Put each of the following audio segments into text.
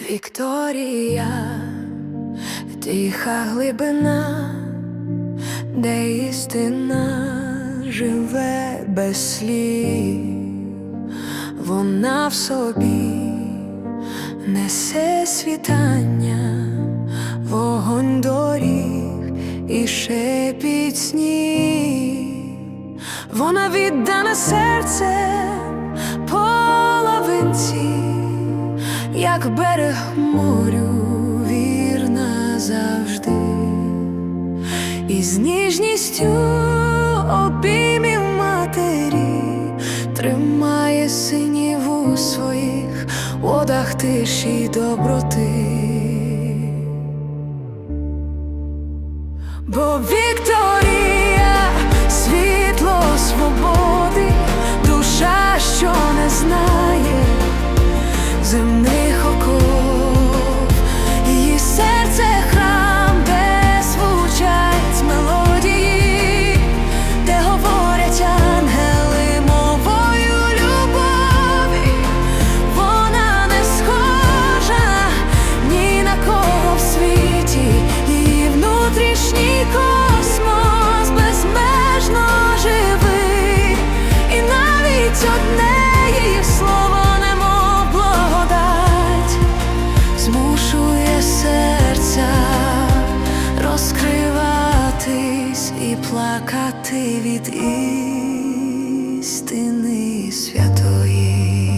Вікторія, тиха глибина, де істина живе без слів, вона в собі несе світання, вогонь доріг і шепіт снів, вона віддана як берег морю вірна завжди, і з ніжністю обіймів матері тримає синів у своїх водах тиші й доброти. Бо Вікторія світло свободи, душа, що не знає земних плакати від істини святої.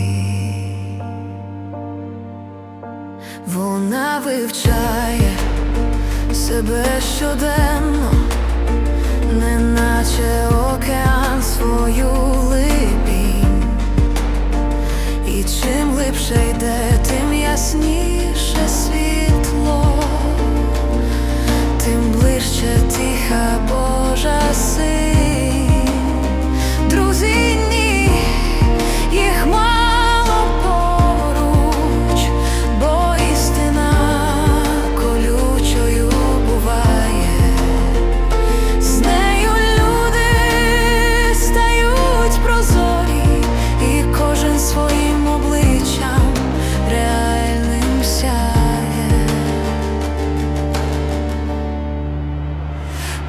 Вона вивчає себе щоденно,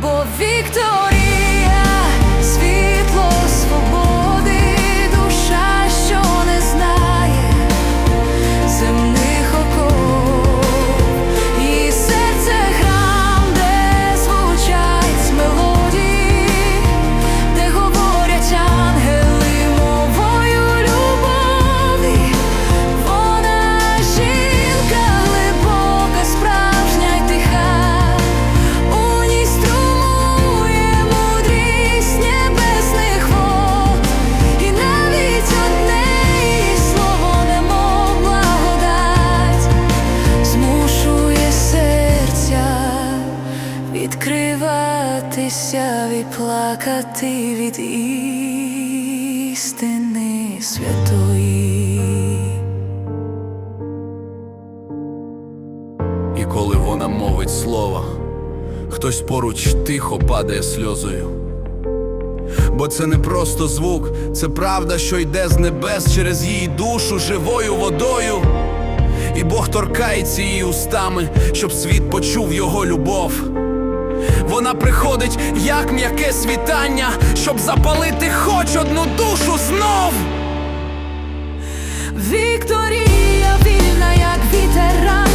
Бо Вікторія відкриватися і плакати від істини святої. І коли вона мовить слово, хтось поруч тихо падає сльозою. Бо це не просто звук, це правда, що йде з небес через її душу живою водою. І Бог торкається її устами, щоб світ почув його любов. Вона приходить, як м'яке світання, щоб запалити хоч одну душу знов. Вікторія вільна, як вітеран